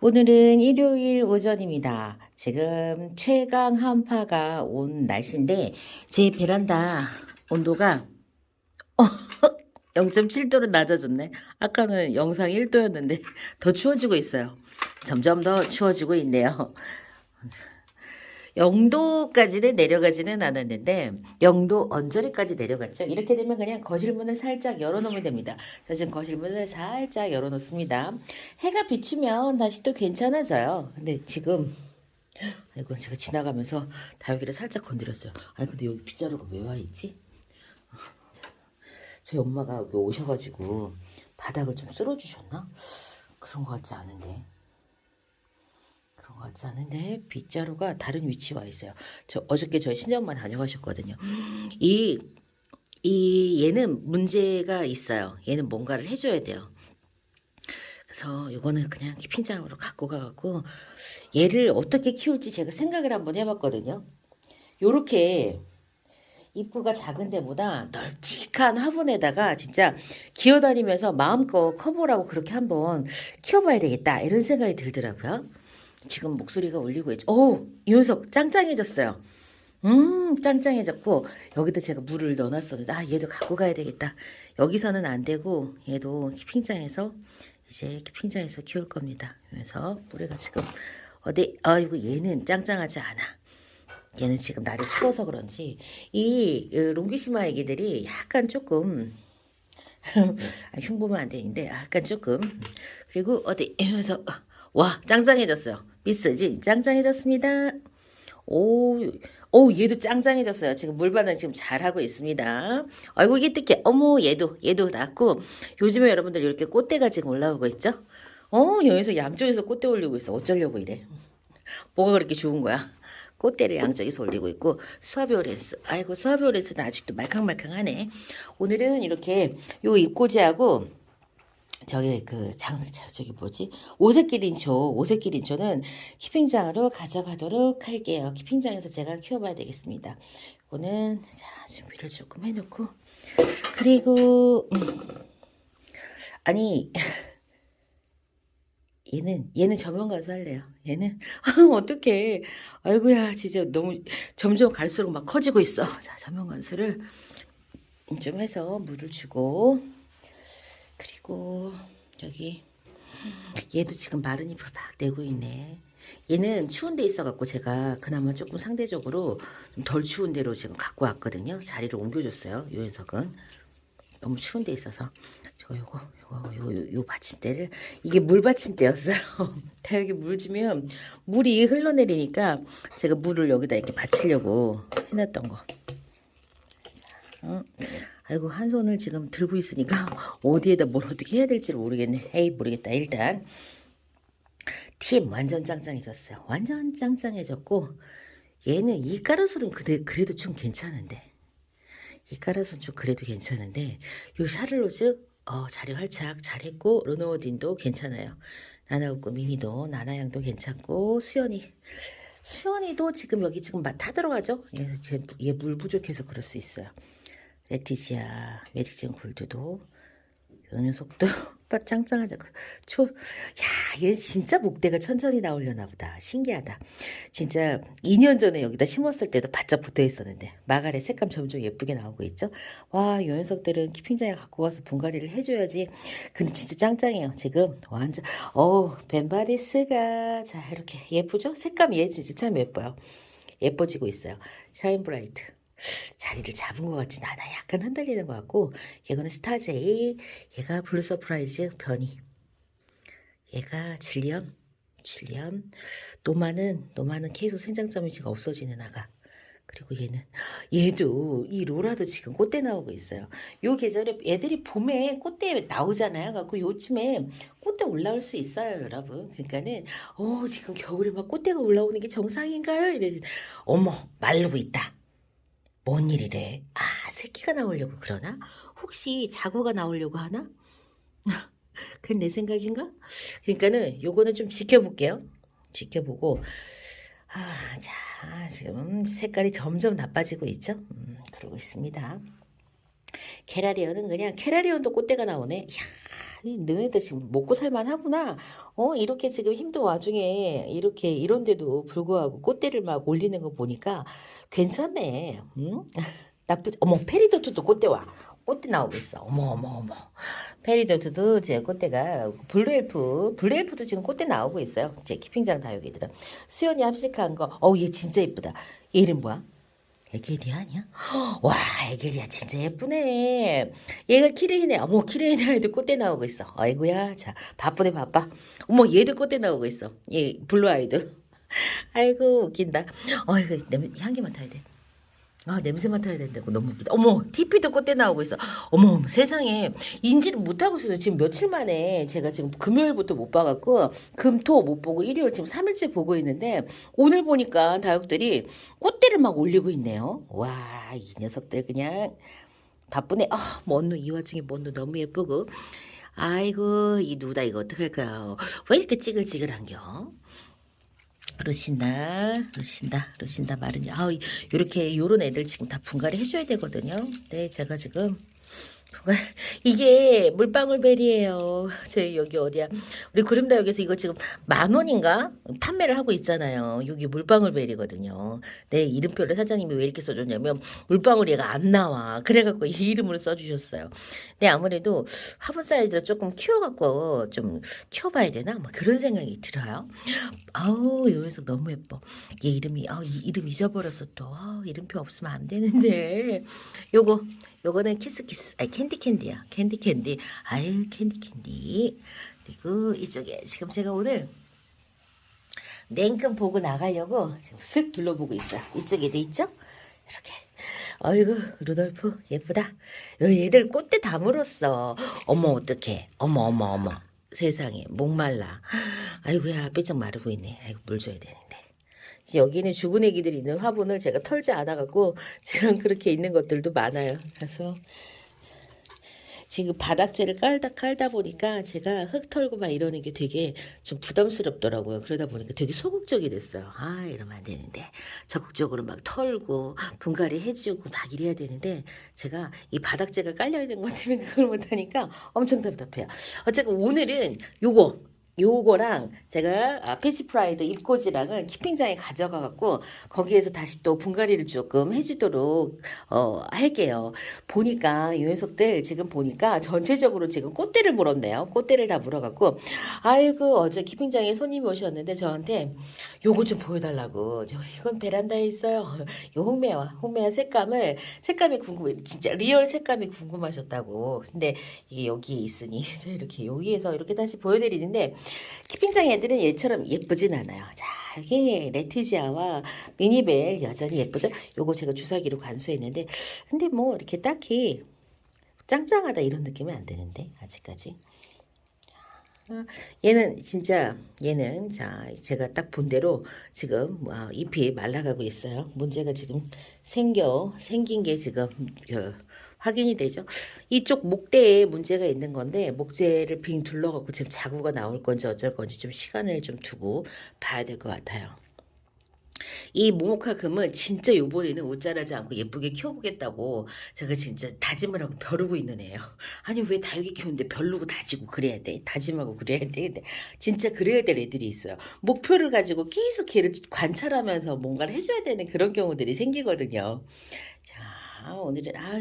오늘은 일요일 오전입니다. 지금 최강 한파가 온 날씨인데 제 베란다 온도가 0.7도로 낮아졌네. 아까는 영상 1도였는데 더 추워지고 있어요. 점점 더 추워지고 있네요. 0도까지는 내려가지는 않았는데 0도 언저리까지 내려갔죠. 이렇게 되면 그냥 거실 문을 살짝 열어놓으면 됩니다. 자, 지금 거실 문을 살짝 열어놓습니다. 해가 비추면 다시 또 괜찮아져요. 근데 지금 아이고 제가 지나가면서 다육이를 살짝 건드렸어요. 아니 근데 여기 빗자루가 왜 와 있지? 저희 엄마가 여기 오셔가지고 바닥을 좀 쓸어주셨나? 그런 것 같지 않은데. 그런 것 같지 않은데 빗자루가 다른 위치에 와 있어요. 저 어저께 저희 친정엄마 다녀가셨거든요. 이, 이 얘는 문제가 있어요. 얘는 뭔가를 해줘야 돼요. 그래서 요거는 그냥 키핑장으로 갖고 가갖고 얘를 어떻게 키울지 제가 생각을 한번 해봤거든요. 요렇게 입구가 작은 데보다 널찍한 화분에다가 진짜 기어다니면서 마음껏 커보라고 그렇게 한번 키워봐야 되겠다 이런 생각이 들더라고요. 지금 목소리가 울리고 있죠. 오, 이 녀석 짱짱해졌어요. 음, 짱짱해졌고 여기다 제가 물을 넣어놨었는데 아 얘도 갖고 가야 되겠다. 여기서는 안 되고 얘도 키핑장에서 이제 키핑장에서 키울 겁니다. 그래서 뿌리가 지금 어디 아이고 얘는 짱짱하지 않아. 얘는 지금 날이 추워서 그런지 이 어, 롱기시마 애기들이 약간 조금 아, 흉보면 안 되는데 약간 조금 그리고 어디 이러면서 와 짱짱해졌어요 미스진 짱짱해졌습니다. 오, 오 얘도 짱짱해졌어요. 지금 물반응 지금 잘하고 있습니다. 아이고 이게 특히 어머 얘도 얘도 낳고 요즘에 여러분들 이렇게 꽃대가 지금 올라오고 있죠? 어 여기서 양쪽에서 꽃대 올리고 있어. 어쩌려고 이래? 뭐가 그렇게 좋은 거야? 꽃대를 양쪽에서 올리고 있고 수아비오렌스. 아이고 수아비오렌스는 아직도 말캉말캉하네. 오늘은 이렇게 요 잎꽂이하고 저기 그 장 저기 뭐지? 오색기린초 오색기린초는 키핑장으로 가져가도록 할게요. 키핑장에서 제가 키워봐야 되겠습니다. 이거는 자 준비를 조금 해놓고. 그리고 음, 아니 얘는 얘는 저명 가서 할래요. 얘는 어떻게 아이고야 진짜 너무 점점 갈수록 막 커지고 있어. 자 저명 간수를 좀 해서 물을 주고 그리고 여기 얘도 지금 마른 잎을 막 내고 있네. 얘는 추운 데 있어갖고 제가 그나마 조금 상대적으로 좀덜 추운 데로 지금 갖고 왔거든요. 자리를 옮겨줬어요. 요 녀석은 너무 추운 데 있어서 저 요거 요거 요, 요, 요 받침대를 이게 물 받침대였어요. 다육이 물 주면 물이 흘러내리니까 제가 물을 여기다 이렇게 받치려고 해놨던 거. 어? 아이고 한 손을 지금 들고 있으니까 어디에다 뭘 어떻게 해야 될지 모르겠네. 에이 모르겠다. 일단 팀 완전 짱짱해졌어요. 완전 짱짱해졌고 얘는 이 가로수는 그래, 그래도 좀 괜찮은데 이 가로수는 좀 그래도 괜찮은데 요 샤를로즈 어, 자리 활착 잘했고 르노딘도 괜찮아요. 나나우고 미니도 나나양도 괜찮고 수연이 수연이도 지금 여기 지금 다 들어가죠? 얘물 부족해서 그럴 수 있어요. 레티지아 매직젠 골드도 요 녀석도 오빠 짱짱하자. 초, 야, 얘 진짜 목대가 천천히 나오려나 보다. 신기하다. 진짜 2년 전에 여기다 심었을 때도 바짝 붙어 있었는데 마가렛 색감 점점 예쁘게 나오고 있죠. 와, 요 녀석들은 키핑장에 갖고 가서 분갈이를 해줘야지. 근데 진짜 짱짱해요. 지금 완전, 어, 벤바디스가 자 이렇게 예쁘죠? 색감이 얘 진짜 참 예뻐요. 예뻐지고 있어요. 샤인 브라이트. 자리를 잡은 것 같진 않아. 약간 흔들리는 것 같고, 얘거는 스타제이, 얘가 블루 서프라이즈 변이, 얘가 질리언, 질리언, 노마는, 노마는 계속 생장점이 지금 없어지는 아가. 그리고 얘는, 얘도, 이 로라도 지금 꽃대 나오고 있어요. 요 계절에 애들이 봄에 꽃대 나오잖아요. 갖고 요즘에 꽃대 올라올 수 있어요, 여러분. 그러니까는, 어, 지금 겨울에 막 꽃대가 올라오는 게 정상인가요? 이래, 어머, 마르고 있다. 뭔 일이래? 아, 새끼가 나오려고 그러나? 혹시 자고가 나오려고 하나? 그건 내 생각인가? 그러니까는 요거는 좀 지켜볼게요. 지켜보고 아, 자, 지금 색깔이 점점 나빠지고 있죠? 음, 그러고 있습니다. 캐라리언은 그냥 캐라리언도 꽃대가 나오네. 이야, 아니 너네들 지금 먹고 살만 하구나. 어 이렇게 지금 힘든 와중에 이렇게 이런데도 불구하고 꽃대를 막 올리는 거 보니까 괜찮네. 응? 나쁘지. 어머 페리도트도 꽃대 와. 꽃대 나오고 있어. 어머 어머 어머. 페리도트도 제 꽃대가 블루엘프 블루엘프도 지금 꽃대 나오고 있어요. 제 키핑장 다육이들은 수연이 합식한 거. 어우 얘 진짜 예쁘다. 얘 이름 뭐야? 에게리아 아니야? 와 에게리아 진짜 예쁘네. 얘가 키레이네. 어머 키레이네에도 꽃대 나오고 있어. 아이고야. 자 바쁘네 바빠. 어머 얘도 꽃대 나오고 있어. 얘 블루 아이도. 아이고 웃긴다. 어이구 냄 향기 맡아야 돼. 아 냄새 맡아야 된다고 너무 웃기다. 어머 TP도 꽃대 나오고 있어. 어머 어머, 세상에 인지를 못하고 있어요. 지금 며칠 만에 제가 지금 금요일부터 못 봐갖고 금토 못 보고 일요일 지금 3일째 보고 있는데 오늘 보니까 다육들이 꽃대를 막 올리고 있네요. 와 이 녀석들 그냥 바쁘네. 아 먼누 이 와중에 먼누 너무 예쁘고 아이고 이 누다 이거 어떡할까요? 왜 이렇게 찌글찌글한겨? 루신다, 루신다, 루신다 마르냐. 아, 요렇게 요런 애들 지금 다 분갈이 해줘야 되거든요. 네, 제가 지금 분갈 이게 물방울베리예요. 저희 여기 어디야? 우리 구름다육에서 이거 지금 만 원인가 판매를 하고 있잖아요. 여기 물방울베리거든요. 네, 이름표를 사장님이 왜 이렇게 써줬냐면 물방울 얘가 안 나와. 그래갖고 이 이름으로 써주셨어요. 네, 아무래도 화분 사이즈를 조금 키워갖고 좀 키워봐야 되나? 뭐 그런 생각이 들어요. 아우, 요 녀석 너무 예뻐. 얘 이름이, 아, 이 이름 잊어버렸어 또. 아, 이름표 없으면 안 되는데. 요거, 요거는 키스키스, 아니 캔디 캔디야. 캔디 캔디. 아유, 캔디 캔디. 그리고 이쪽에 지금 제가 오늘 냉큼 보고 나가려고 지금 슥 둘러보고 있어요. 이쪽에도 있죠? 이렇게. 아이고 루돌프 예쁘다. 요 얘들 꽃대 다 물었어. 어머 어떡해. 어머 어머 어머. 세상에 목말라. 아이고야 삐쩍 마르고 있네. 아이고 물 줘야 되는데. 여기는 죽은 애기들이 있는 화분을 제가 털지 않아갖고 지금 그렇게 있는 것들도 많아요. 그래서 지금 바닥재를 깔다 깔다 보니까 제가 흙 털고 막 이러는 게 되게 좀 부담스럽더라고요. 그러다 보니까 되게 소극적이 됐어요. 아 이러면 안 되는데 적극적으로 막 털고 분갈이 해주고 막 이래야 되는데 제가 이 바닥재가 깔려 있는 것 때문에 그걸 못하니까 엄청 답답해요. 어쨌든 오늘은 요거 요거랑 제가 아, 패치 프라이드 입고지랑은 키핑장에 가져가 갖고 거기에서 다시 또 분갈이를 조금 해주도록 어 할게요. 보니까 이 녀석들 지금 보니까 전체적으로 지금 꽃대를 물었네요. 꽃대를 다 물어갖고 아이고 어제 키핑장에 손님이 오셨는데 저한테 요거 좀 보여달라고 저 이건 베란다에 있어요. 요 홍매화 홍매화 색감을 색감이 궁금해 진짜 리얼 색감이 궁금하셨다고. 근데 이게 여기에 있으니 저 이렇게 여기에서 이렇게 다시 보여드리는데 키핑장 애들은 얘처럼 예쁘진 않아요. 자, 이게 레티지아와 미니벨 여전히 예쁘죠? 요거 제가 주사기로 간수했는데, 근데 뭐 이렇게 딱히 짱짱하다 이런 느낌이 안 드는데, 아직까지. 아, 얘는 진짜 얘는 자 제가 딱 본 대로 지금 아, 잎이 말라가고 있어요. 문제가 지금 생겨 생긴 게 지금 그, 확인이 되죠. 이쪽 목대에 문제가 있는 건데 목재를 빙 둘러갖고 지금 자구가 나올 건지 어쩔 건지 좀 시간을 좀 두고 봐야 될 것 같아요. 이 모모카 금을 진짜 요번에는 옷자라지 않고 예쁘게 키워보겠다고 제가 진짜 다짐을 하고 벼르고 있는 애예요. 아니 왜 다육이 키우는데 벼르고 다지고 그래야 돼? 다짐하고 그래야 돼? 진짜 그래야 될 애들이 있어요. 목표를 가지고 계속 걔를 관찰하면서 뭔가를 해줘야 되는 그런 경우들이 생기거든요. 자 오늘은 아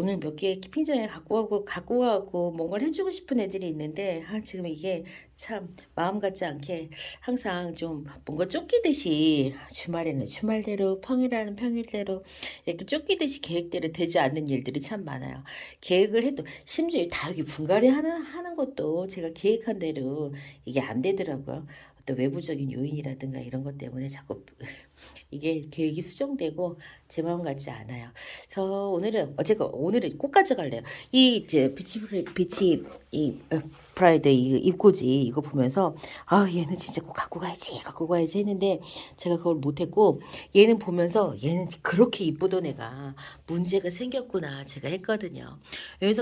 오늘 몇 개 키핑장에 갖고 가고 갖고 와고 뭔가를 해주고 싶은 애들이 있는데 아 지금 이게 참 마음 같지 않게 항상 좀 뭔가 쫓기듯이 주말에는 주말대로 평일에는 평일대로 이렇게 쫓기듯이 계획대로 되지 않는 일들이 참 많아요. 계획을 해도 심지어 다육이 분갈이 하는 하는 것도 제가 계획한 대로 이게 안 되더라고요. 어떤 외부적인 요인이라든가 이런 것 때문에 자꾸 이게 계획이 수정되고 제 마음 같지 않아요. 그래서 오늘은 어제가 오늘은 꼭 가져갈래요. 이 이제 비치 비치 이 어, 프라이드 이 입고지 이거 보면서 아 얘는 진짜 꼭 갖고 가야지 갖고 가야지 했는데 제가 그걸 못했고 얘는 보면서 얘는 그렇게 이쁘던 애가 문제가 생겼구나 제가 했거든요.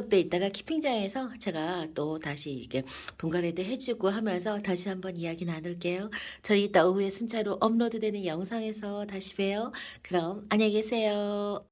때 있다가 키핑장에서 제가 또 다시 이렇게 분갈이도 해주고 하면서 다시 한번 이야기 나 눌게요. 저희 이따 오후에 순차로 업로드되는 영상에서 다시 봬요. 그럼 안녕히 계세요.